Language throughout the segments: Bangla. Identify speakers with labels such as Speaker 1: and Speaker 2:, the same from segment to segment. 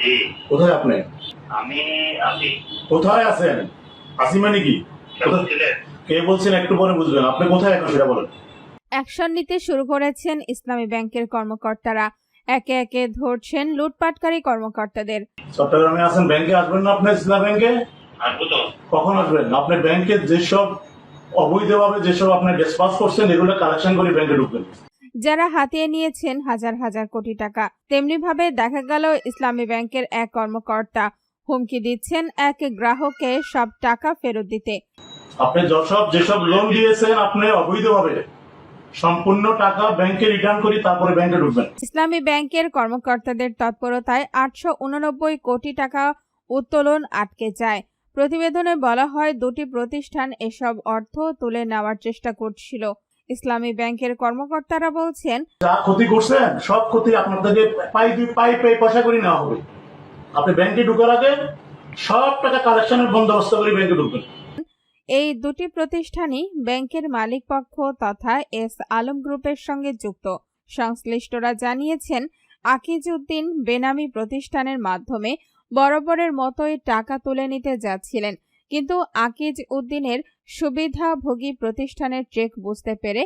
Speaker 1: জি।
Speaker 2: কোথায় আপনি?
Speaker 1: আমি আছি।
Speaker 2: কোথায় আছেন? আসি মানে কি? কে বলছেন একটু পরে বুঝবেন। আপনি কোথায় এখন সেটা বলেন।
Speaker 3: অ্যাকশন নিতে শুরু করেছেন ইসলামী ব্যাংকের কর্মকর্তারা। একে একে ধরছেন লুটপাটকারী কর্মকর্তাদের।
Speaker 2: চট্টগ্রামে আছেন। ব্যাংকে আসবেন না আপনি ইসলাম ব্যাংকে?
Speaker 1: আসব তো।
Speaker 2: কখন আসবেন? আপনি ব্যাংকে যেসব অবৈধভাবে যেসব আপনি ডিসপাস করছেন এগুলো কালেকশন করে ব্যাংকে ঢুকবেন।
Speaker 3: যারা হাতিয়ে নিয়েছেন হাজার হাজার কোটি টাকা। তেমনিভাবে দেখা গেল ইসলামী ব্যাংকের এক কর্মকর্তা হুমকি দিচ্ছেন এক গ্রাহককে সব টাকা ফেরত দিতে।
Speaker 2: আপনি যেসব যেসব লোন দিয়েছেন আপনি অবৈধভাবে সম্পূর্ণ টাকা ব্যাংকে রিটার্ন করি তারপরে ব্যাংকে ঢুকবেন।
Speaker 3: ইসলামী ব্যাংকের কর্মকর্তাদের তৎপরতায় আটশো উননব্বই কোটি টাকা উত্তোলন আটকে যায়। প্রতিবেদনে বলা হয় দুটি প্রতিষ্ঠান এসব অর্থ তুলে নেওয়ার চেষ্টা করছিল। ইসলামী ব্যাংকের কর্মকর্তারা বলছেন
Speaker 2: যা ক্ষতি করছেন সব ক্ষতি আপনার থেকে পাই দুই পাই পাই পয়সা করে নেওয়া হবে। আপনি ব্যাংকে ঢুকার আগে সব টাকা কালেকশনের বন্দোবস্ত করে ব্যাংকে ঢুকবেন।
Speaker 3: এই দুটি প্রতিষ্ঠানই ব্যাংকের মালিকপক্ষ তথা এস আলম গ্রুপের সঙ্গে যুক্ত। সংশ্লিষ্টরা জানিয়েছেন আকিজ উদ্দিন বেনামি প্রতিষ্ঠানের মাধ্যমে বরাবরের মতোই টাকা তুলে নিতে যাচ্ছিলেন। কিন্তু আকিজ উদ্দিনের সুবিধাভোগী প্রতিষ্ঠানের চেক বুঝতে পেরে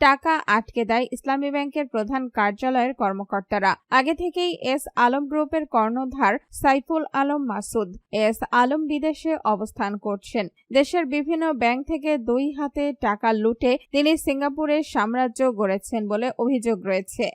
Speaker 3: টাকা আটকে দেয় ইসলামী ব্যাংকের প্রধান কার্যালয়ের কর্মকর্তারা। আগে থেকেই এস আলম গ্রুপের কর্ণধার সাইফুল আলম মাসুদ এস আলম বিদেশে অবস্থান করছেন। দেশের বিভিন্ন ব্যাংক থেকে দুই হাতে টাকা লুটে তিনি সিঙ্গাপুরের সাম্রাজ্য গড়েছেন বলে অভিযোগ রয়েছে।